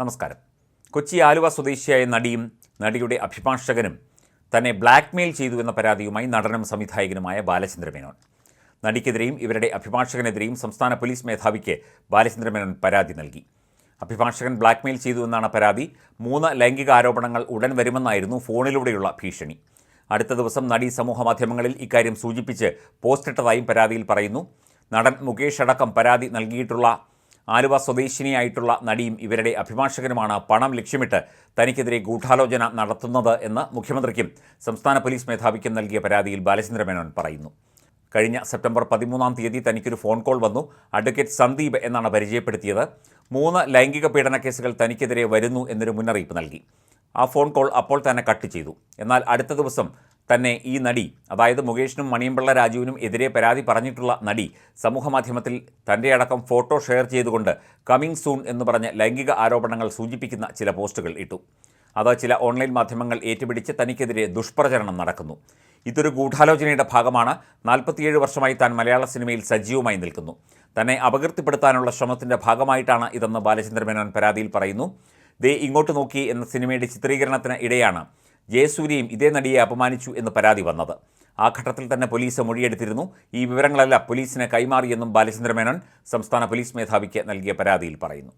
നമസ്കാരം. കൊച്ചി ആലുവ സ്വദേശിയായ നടിയും നടിയുടെ അഭിഭാഷകനും തന്നെ ബ്ലാക്ക്മെയിൽ ചെയ്തു എന്ന പരാതിയുമായി നടനും സംവിധായകനുമായ ബാലചന്ദ്ര മേനോൻ നടിക്കെതിരെയും ഇവരുടെ അഭിഭാഷകനെതിരെയും സംസ്ഥാന പോലീസ് മേധാവിക്ക് ബാലചന്ദ്ര മേനോൻ പരാതി നൽകി. അഭിഭാഷകൻ ബ്ലാക്ക്മെയിൽ ചെയ്തു എന്നാണ് പരാതി. മൂന്ന് ലൈംഗിക ആരോപണങ്ങൾ ഉടൻ വരുമെന്നായിരുന്നു ഫോണിലൂടെയുള്ള ഭീഷണി. അടുത്ത ദിവസം നടി സമൂഹമാധ്യമങ്ങളിൽ ഇക്കാര്യം സൂചിപ്പിച്ച് പോസ്റ്റിട്ടതായും പരാതിയിൽ പറയുന്നു. നടൻ മുകേഷ് അടക്കം പരാതി നൽകിയിട്ടുള്ള ആലുവ സ്വദേശിനിയായിട്ടുള്ള നടിയും ഇവരുടെ അഭിഭാഷകനുമാണ് പണം ലക്ഷ്യമിട്ട് തനിക്കെതിരെ ഗൂഢാലോചന നടത്തുന്നത് എന്ന് മുഖ്യമന്ത്രിക്കും സംസ്ഥാന പോലീസ് മേധാവിക്കും നൽകിയ പരാതിയിൽ ബാലചന്ദ്ര മേനോൻ പറയുന്നു. കഴിഞ്ഞ സെപ്റ്റംബർ പതിമൂന്നാം തീയതി തനിക്കൊരു ഫോൺ കോൾ വന്നു. അഡ്വക്കേറ്റ് സന്ദീപ് എന്നാണ് പരിചയപ്പെടുത്തിയത്. മൂന്ന് ലൈംഗിക പീഡന കേസുകൾ തനിക്കെതിരെ വരുന്നു എന്നൊരു മുന്നറിയിപ്പ് നൽകി. ആ ഫോൺ കോൾ അപ്പോൾ തന്നെ കട്ട് ചെയ്തു. എന്നാൽ അടുത്ത ദിവസം തന്നെ ഈ നടി അതായത് മുകേഷിനും മണിയമ്പിള്ള രാജുവിനും എതിരെ പരാതി പറഞ്ഞിട്ടുള്ള നടി സമൂഹമാധ്യമത്തിൽ തന്റെ അടക്കം ഫോട്ടോ ഷെയർ ചെയ്തുകൊണ്ട് കമ്മിങ് സൂൺ എന്ന് പറഞ്ഞ് ലൈംഗിക ആരോപണങ്ങൾ സൂചിപ്പിക്കുന്ന ചില പോസ്റ്റുകൾ ഇട്ടു. അത് ചില ഓൺലൈൻ മാധ്യമങ്ങൾ ഏറ്റുപിടിച്ച് തനിക്കെതിരെ ദുഷ്പ്രചരണം നടക്കുന്നു. ഇതൊരു ഗൂഢാലോചനയുടെ ഭാഗമാണ്. നാൽപ്പത്തിയേഴ് വർഷമായി താൻ മലയാള സിനിമയിൽ സജീവമായി നിൽക്കുന്നു. തന്നെ അപകീർത്തിപ്പെടുത്താനുള്ള ശ്രമത്തിന്റെ ഭാഗമായിട്ടാണ് ഇതെന്ന് ബാലചന്ദ്ര മേനോൻ പരാതിയിൽ പറയുന്നു. ദേ ഇങ്ങോട്ട് നോക്കി എന്ന സിനിമയുടെ ചിത്രീകരണത്തിന് ഇടെയാണ് ജയസൂര്യയും ഇതേ നടിയെ അപമാനിച്ചു എന്ന് പരാതി വന്നത്. ആ ഘട്ടത്തിൽ തന്നെ പോലീസ് മൊഴിയെടുത്തിരുന്നു. ഈ വിവരങ്ങളെല്ലാം പോലീസിന് കൈമാറിയെന്നും ബാലചന്ദ്ര മേനോൻ സംസ്ഥാന പോലീസ് മേധാവിക്ക് നൽകിയ പരാതിയിൽ പറയുന്നു.